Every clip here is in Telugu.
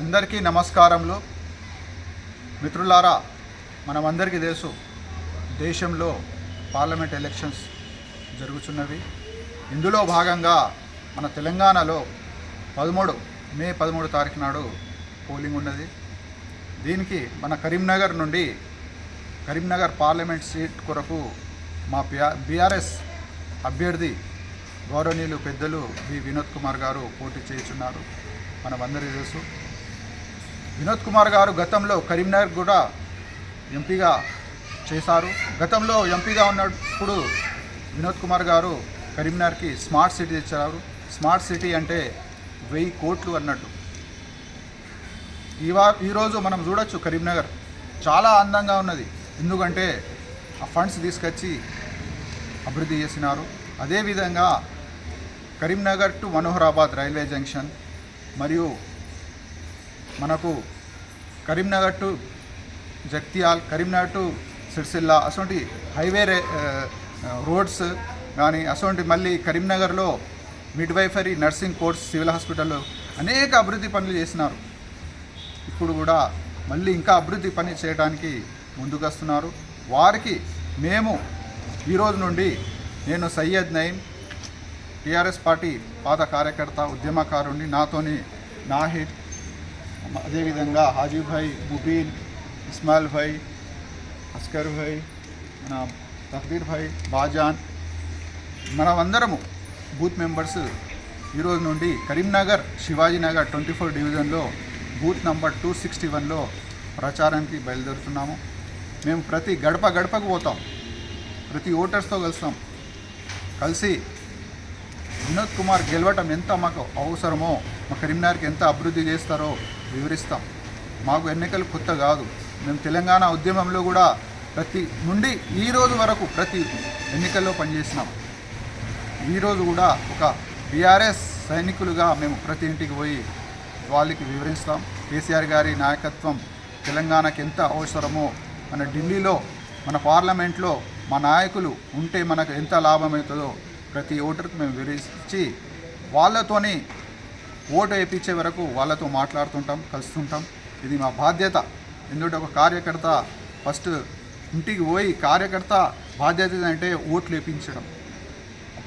అందరికీ నమస్కారములు. మిత్రులారా మనమందరికీ తెలుసు దేశంలో పార్లమెంట్ ఎలక్షన్స్ జరుగుతున్నవి ఇందులో భాగంగా మన తెలంగాణలో పదమూడు మే పదమూడు తారీఖు నాడు పోలింగ్ ఉన్నది. దీనికి మన కరీంనగర్ నుండి కరీంనగర్ పార్లమెంట్ సీట్ కొరకు మా బీఆర్ఎస్ అభ్యర్థి గౌరవనీయులు పెద్దలు బి వినోద్ కుమార్ గారు పోటీ చేస్తున్నారు మనమందరికీ తెలుసు. వినోద్ కుమార్ గారు గతంలో కరీంనగర్ కూడా ఎంపీగా చేశారు. గతంలో ఎంపీగా ఉన్నప్పుడు వినోద్ కుమార్ గారు కరీంనగర్కి స్మార్ట్ సిటీ తెచ్చారు. స్మార్ట్ సిటీ అంటే వెయ్యి కోట్లు అన్నట్టు. ఇవా ఈరోజు మనం చూడొచ్చు కరీంనగర్ చాలా అందంగా ఉన్నది. ఎందుకంటే ఆ ఫండ్స్ తీసుకొచ్చి అభివృద్ధి చేసినారు. అదేవిధంగా Karimnagar to Manoharabad railway junction మరియు మనకు కరీంనగర్ టు జగ్తియాల్ కరీంనగర్ టు సిరిసిల్ల అటువంటి హైవే రే రోడ్స్ కానీ అటువంటి మళ్ళీ కరీంనగర్లో మిడ్వైఫరీ నర్సింగ్ కోర్స్ సివిల్ హాస్పిటల్లో అనేక అభివృద్ధి పనులు చేసినారు. ఇప్పుడు కూడా మళ్ళీ ఇంకా అభివృద్ధి పని చేయడానికి ముందుకొస్తున్నారు. వారికి మేము ఈరోజు నుండి నేను సయ్యద్ నయీం టీఆర్ఎస్ పార్టీ పాత కార్యకర్త ఉద్యమకారుణ్ణి నాతోని నాహిద్ అదేవిధంగా హాజీభాయ్ ముబీన్ ఇస్మాయిల్ భాయ్ అస్కర్ భాయ్ మన తక్బీర్ భాయ్ బాజాన్ మనమందరము బూత్ మెంబర్స్ ఈరోజు నుండి కరీంనగర్ శివాజీనగర్ ట్వంటీ ఫోర్ డివిజన్లో బూత్ నంబర్ టూ సిక్స్టీ వన్లో ప్రచారానికి బయలుదేరుతున్నాము. మేము ప్రతి గడప గడపకు పోతాం. ప్రతి ఓటర్స్తో కలుస్తాం. కలిసి వినోద్ కుమార్ గెలవటం ఎంత మాకు అవసరమో మా కరీంనగర్కి ఎంత అభివృద్ధి చేస్తారో వివరిస్తాం. మాకు ఎన్నికలు కొత్త కాదు. మేము తెలంగాణ ఉద్యమంలో కూడా ప్రతి నుండి ఈ రోజు వరకు ప్రతి ఎన్నికల్లో పనిచేసినాం. ఈరోజు కూడా ఒక బీఆర్ఎస్ సైనికులుగా మేము ప్రతి ఇంటికి పోయి వాళ్ళకి వివరిస్తాం. కేసీఆర్ గారి నాయకత్వం తెలంగాణకి ఎంత అవసరమో మన ఢిల్లీలో మన పార్లమెంట్లో మా నాయకులు ఉంటే మనకు ఎంత లాభం అవుతుందో ప్రతి ఓటర్కి మేము వివరించి వాళ్ళతోని ఓటు వేయించే వరకు వాళ్ళతో మాట్లాడుతుంటాం కలుస్తుంటాం. ఇది మా బాధ్యత. ఎందుకంటే ఒక కార్యకర్త ఫస్ట్ ఇంటికి పోయి కార్యకర్త బాధ్యత అంటే ఓట్లు వేయించడం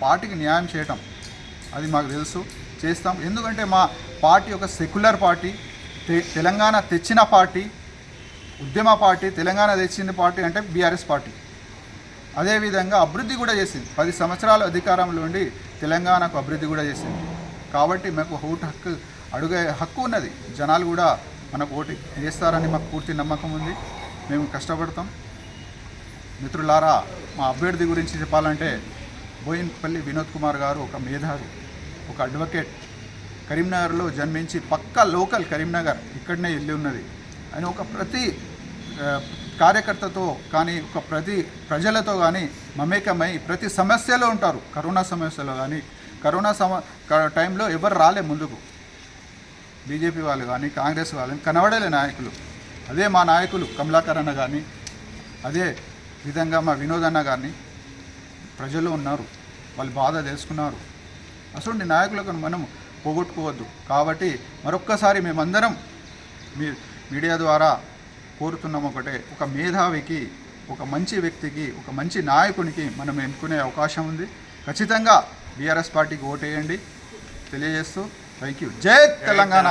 పార్టీకి న్యాయం చేయటం. అది మాకు తెలుసు. చేస్తాం. ఎందుకంటే మా పార్టీ ఒక సెక్యులర్ పార్టీ. తె- తెలంగాణ తెచ్చిన పార్టీ ఉద్యమ పార్టీ తెలంగాణ తెచ్చిన పార్టీ అంటే బీఆర్ఎస్ పార్టీ. అదేవిధంగా అభివృద్ధి కూడా చేసింది. పది సంవత్సరాల అధికారంలో ఉండి తెలంగాణకు అభివృద్ధి కూడా చేసింది. కాబట్టి మాకు ఓటు హక్కు అడుగే హక్కు ఉన్నది. జనాలు కూడా మనకు ఓటు వేస్తారని మాకు పూర్తి నమ్మకం ఉంది. మేము కష్టపడతాం. మిత్రులారా మా అభ్యర్థి గురించి చెప్పాలంటే బోయిన్పల్లి వినోద్ కుమార్ గారు ఒక మేధావి ఒక అడ్వకేట్. కరీంనగర్లో జన్మించి పక్క లోకల్ కరీంనగర్ ఇక్కడనే వెళ్ళి ఉన్నది. ఆయన ఒక ప్రతి కార్యకర్తతో కానీ ఒక ప్రతి ప్రజలతో కానీ మమేకమై ప్రతి సమస్యలో ఉంటారు. కరోనా సమస్యలో కానీ కరోనా సమ టైంలో ఎవరు రాలే ముందుకు. బీజేపీ వాళ్ళు కానీ కాంగ్రెస్ వాళ్ళు కానీ కనబడలే నాయకులు. అదే మా నాయకులు కమలాకర్ అన్న కానీ అదే విధంగా మా వినోద్ అన్న కానీ ప్రజలు ఉన్నారు. వాళ్ళు బాధ తెలుసుకున్నారు. అసలు నాయకులకు మనం పోగొట్టుకోవద్దు. కాబట్టి మరొక్కసారి మేమందరం మీ మీడియా ద్వారా కోరుతున్నాం ఒకటే. ఒక మేధావికి ఒక మంచి వ్యక్తికి ఒక మంచి నాయకునికి మనం ఎన్నుకునే అవకాశం ఉంది. ఖచ్చితంగా బీఆర్ఎస్ పార్టీకి ఓటేయండి. తెలియజేస్తూ థ్యాంక్ యూ జై తెలంగాణ.